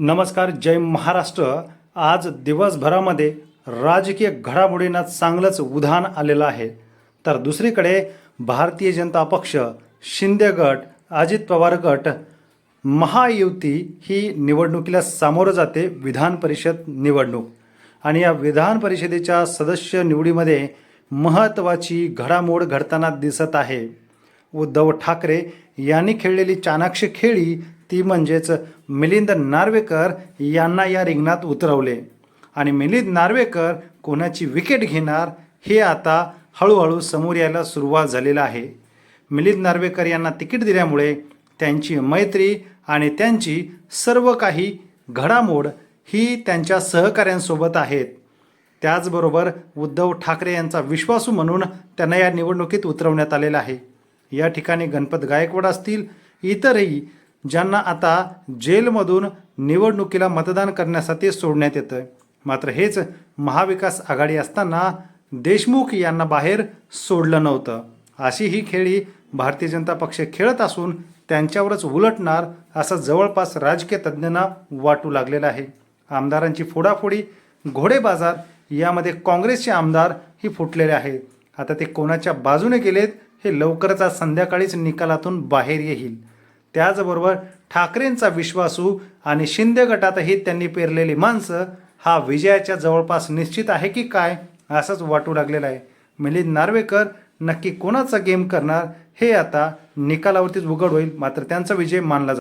नमस्कार जय महाराष्ट्र. आज दिवसभरामध्ये राजकीय घडामोडींना चांगलंच उधाण आलेलं आहे. तर दुसरीकडे भारतीय जनता पक्ष शिंदे गट अजित पवार गट महायुती ही निवडणुकीला सामोरं जाते विधान परिषद निवडणूक. आणि या विधान परिषदेच्या सदस्य निवडीमध्ये महत्त्वाची घडामोड घडताना दिसत आहे. उद्धव ठाकरे यांनी खेळलेली चाणाक्ष खेळी ती म्हणजेच मिलिंद नार्वेकर यांना या रिंगणात उतरवले. आणि मिलिंद नार्वेकर कोणाची विकेट घेणार हे आता हळूहळू समोर यायला सुरुवात झालेलं आहे. मिलिंद नार्वेकर यांना तिकीट दिल्यामुळे त्यांची मैत्री आणि त्यांची सर्व काही घडामोड ही त्यांच्या सहकाऱ्यांसोबत आहेत. त्याचबरोबर उद्धव ठाकरे यांचा विश्वासू म्हणून त्यांना या निवडणुकीत उतरवण्यात आलेला आहे. या ठिकाणी गणपत गायकवाड असतील इतरही ज्यांना आता जेलमधून निवडणुकीला मतदान करण्यासाठी सोडण्यात येतं मात्र हेच महाविकास आघाडी असताना देशमुख यांना बाहेर सोडलं नव्हतं. अशी ही खेळी भारतीय जनता पक्ष खेळत असून त्यांच्यावरच उलटणार असं जवळपास राजकीय तज्ज्ञांना वाटू लागलेलं आहे. आमदारांची फोडाफोडी घोडे बाजार यामध्ये काँग्रेसचे आमदार ही फुटलेले आहेत आता ते कोणाच्या बाजूने गेलेत हे लवकरच आज संध्याकाळीच निकालातून बाहेर येईल. त्याचबरोबर ठाकरेंचा विश्वासू आणि शिंदे गटातही त्यांनी पेरलेली माणसं हा विजयाच्या जवळपास निश्चित आहे की काय असंच वाटू लागलेलं आहे. मिलिंद नार्वेकर नक्की कोणाचा गेम करणार हे आता निकालावरतीच उघड होईल मात्र त्यांचा विजय मानला जातो.